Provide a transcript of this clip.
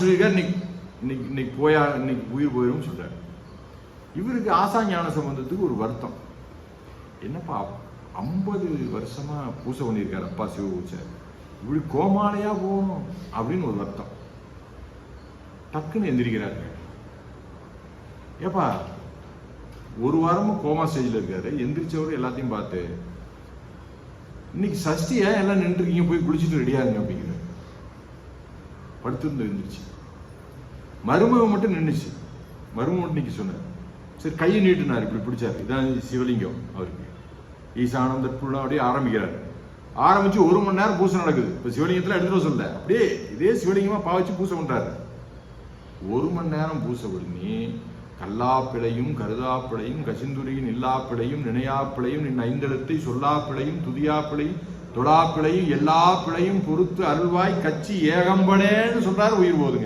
ஆசிரியர் இன்னைக்கு இன்னைக்கு போயா இன்னைக்கு உயிர் போயிடும் சொல்றாரு. இவருக்கு ஆசா ஞான சம்பந்தத்துக்கு ஒரு வருத்தம். என்னப்பா ஐம்பது வருஷமா பூசை பண்ணியிருக்காரு அப்பா சிவ பூச்சார் இப்படி கோமாலையா போகணும் அப்படின்னு ஒரு வருத்தம். டக்குன்னு எந்திரிக்கிறாரு. ஏப்பா ஒரு வாரமா கோமா ஸ்டேஜில் இருக்காரு. எந்திரிச்சவர் எல்லாத்தையும் பார்த்து இன்னைக்கு சஷ்டியா? எல்லாம் நின்றுருக்கீங்க போய் குளிச்சுட்டு ரெடியாருங்க அப்படிங்கிறார். படுத்திருந்து இருந்துச்சு மருமகம் மட்டும் நின்றுச்சு மருமகம் மட்டும் நிக்க சொன்னார். சரி கையை நீட்டினார் இப்படி பிடிச்சாரு. இதான் சிவலிங்கம் அவருக்கு. ஈசானந்த புள்ள அப்படியே ஆரம்பிக்கிறார். ஆரம்பிச்சு ஒரு மணி நேரம் பூசை நடக்குது. இப்போ சிவலிங்கத்தில் எடுத்துட்டு சொல்ல அப்படியே இதே சிவலிங்கமாக பாவச்சு பூசை பண்ணுறாரு ஒரு மணி நேரம் பூசை பண்ணி கல்லாப்பிழையும் கருதாப்பிழையும் கசிந்துரியின் இல்லாப்பிழையும் நினையாப்பிழையும் நின் ஐந்தெழுத்தை சொல்லாப்பிழையும் துதியாப்பிழையும் தொடாப்பிழையும் எல்லா பிழையும் பொறுத்து அருள்வாய் கச்சி ஏகம்படேன்னு சொல்றாரு உயிர் போதுங்க.